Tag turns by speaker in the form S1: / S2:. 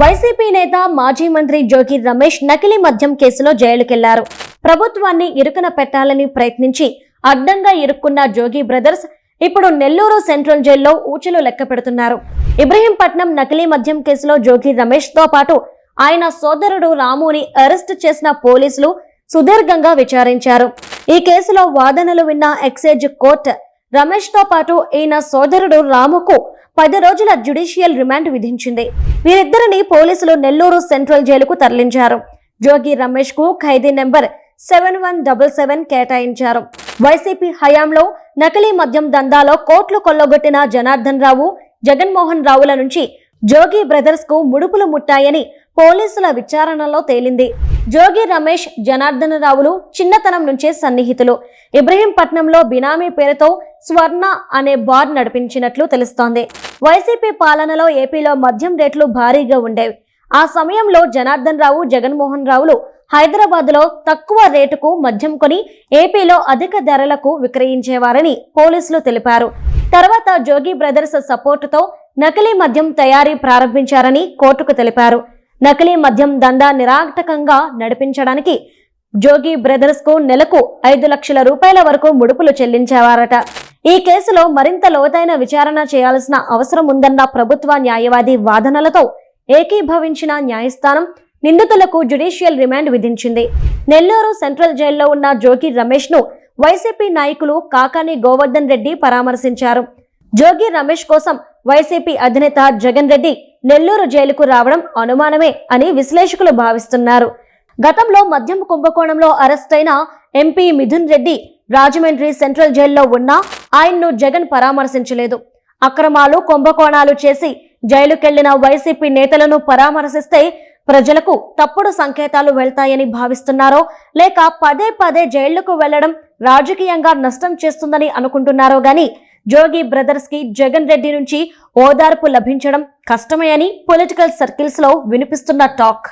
S1: YCP నేత మాజీ మంత్రి జోగి రమేష్ నకిలీ మద్యం కేసులో జైలుకెళ్ళారు. ప్రభుత్వాన్ని ఇరుకన పెట్టాలని ప్రయత్నించి అడ్డంగా ఇరుక్కున్న జోగి బ్రదర్స్ ఇప్పుడు నెల్లూరు సెంట్రల్ జైల్లో ఊచలు లెక్క పెడుతున్నారు. ఇబ్రహీంపట్నం నకిలీ మద్యం కేసులో జోగి రమేష్తో పాటు ఆయన సోదరుడు రాముని అరెస్ట్ చేసిన పోలీసులు సుదీర్ఘంగా విచారించారు. ఈ కేసులో వాదనలు విన్న ఎక్సైజ్ కోర్టు రమేష్తో పాటు ఈయన సోదరుడు రాముకు పది రోజుల జ్యుడిషియల్ రిమాండ్ విధించింది. వీరిద్దరిని పోలీసులు నెల్లూరు సెంట్రల్ జైలుకు తరలించారు. జోగి రమేష్కు ఖైదీ number seven one double seven కేటాయించారు. వైసీపీ హయాంలో నకిలీ మద్యం దందాలో కోట్లు కొల్లగొట్టిన జనార్దన్ రావు జగన్మోహన్ రావుల నుంచి జోగి బ్రదర్స్కు ముడుపులు ముట్టాయని పోలీసుల విచారణలో తేలింది. జోగి రమేష్ జనార్దన రావులు చిన్నతనం నుంచే సన్నిహితులు. ఇబ్రహీంపట్నంలో బినామీ పేరుతో స్వర్ణ అనే బార్ నడిపించినట్లు తెలుస్తోంది. వైసీపీ పాలనలో ఏపీలో మద్యం రేట్లు భారీగా ఉండేవి. ఆ సమయంలో జనార్దన్ రావు జగన్మోహన్ రావులు హైదరాబాద్లో తక్కువ రేటుకు మద్యం కొని ఏపీలో అధిక ధరలకు విక్రయించేవారని పోలీసులు తెలిపారు. తర్వాత జోగి బ్రదర్స్ సపోర్టుతో నకిలీ మద్యం తయారీ ప్రారంభించారని కోర్టుకు తెలిపారు. నకిలీ మద్యం దందా నిరాటకంగా నడిపించడానికి జోగి బ్రదర్స్కు నెలకు ఐదు లక్షల రూపాయల వరకు ముడుపులు చెల్లించేవారట. ఈ కేసులో మరింత లోతైన విచారణ చేయాల్సిన అవసరం ఉందన్న ప్రభుత్వ న్యాయవాది వాదనలతో ఏకీభవించిన న్యాయస్థానం నిందితులకు జ్యుడిషియల్ రిమాండ్ విధించింది. నెల్లూరు సెంట్రల్ జైల్లో ఉన్న జోగి రమేష్ను వైసీపీ నాయకులు కాకాని గోవర్ధన్ రెడ్డి పరామర్శించారు. జోగి రమేష్ కోసం వైసీపీ అధినేత జగన్ రెడ్డి నెల్లూరు జైలుకు రావడం అనుమానమే అని విశ్లేషకులు భావిస్తున్నారు. గతంలో మద్యం కుంభకోణంలో అరెస్టైన ఎంపీ మిథున్ రెడ్డి రాజమండ్రి సెంట్రల్ జైల్లో ఉన్నా ఆయన్ను జగన్ పరామర్శించలేదు. అక్రమాలు కుంభకోణాలు చేసి జైలుకెళ్ళిన వైసీపీ నేతలను పరామర్శిస్తే ప్రజలకు తప్పుడు సంకేతాలు వెళ్తాయని భావిస్తున్నారో లేక పదే పదే జైళ్ళకు వెళ్ళడం రాజకీయంగా నష్టం చేస్తుందని అనుకుంటున్నారో గాని జోగి బ్రదర్స్కి జగన్ రెడ్డి నుంచి ఓదార్పు లభించడం కష్టమే అని పొలిటికల్ సర్కిల్స్లో వినిపిస్తున్న టాక్.